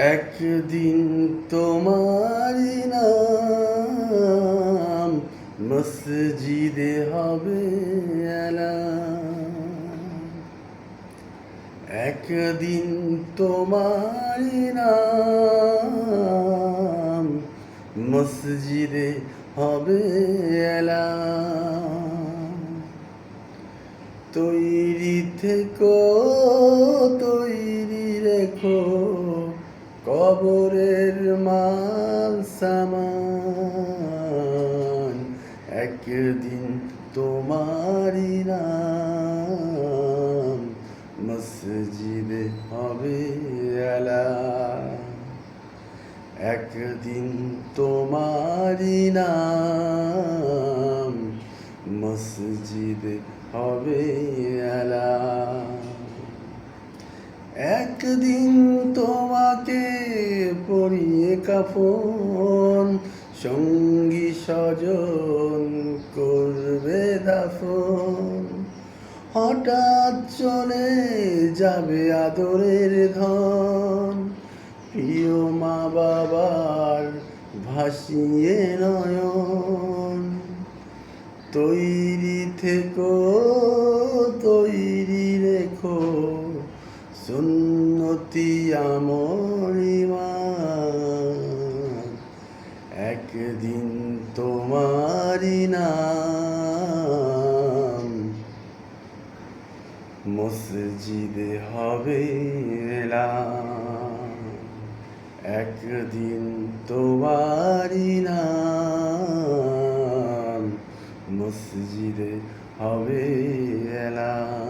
একদিন তোমারই নাম মসজিদে হবে। একদিন তোমারই নাম মসজিদে হবে। তৈরি থেকো তৈরি রেখো কবরের মাল সামান একদিন তোমারই নাম মসজিদে হবে। একদিন তোমারই নাম মসজিদে হবে। একদিন তোমাকে পরিয়ে কাফন, সঙ্গী স্বজন করবে দাফন। হঠাৎ চলে যাবে আদরের ধন। প্রিয় মা বাবার ভাসিয়ে নয়ন। তৈরি থেকো, তৈরি রেখো সুন্নতি আমরিমান একদিন তোমারই নাম। মসজিদে হবে একদিন তোমারই নাম। মসজিদে হবে এলান।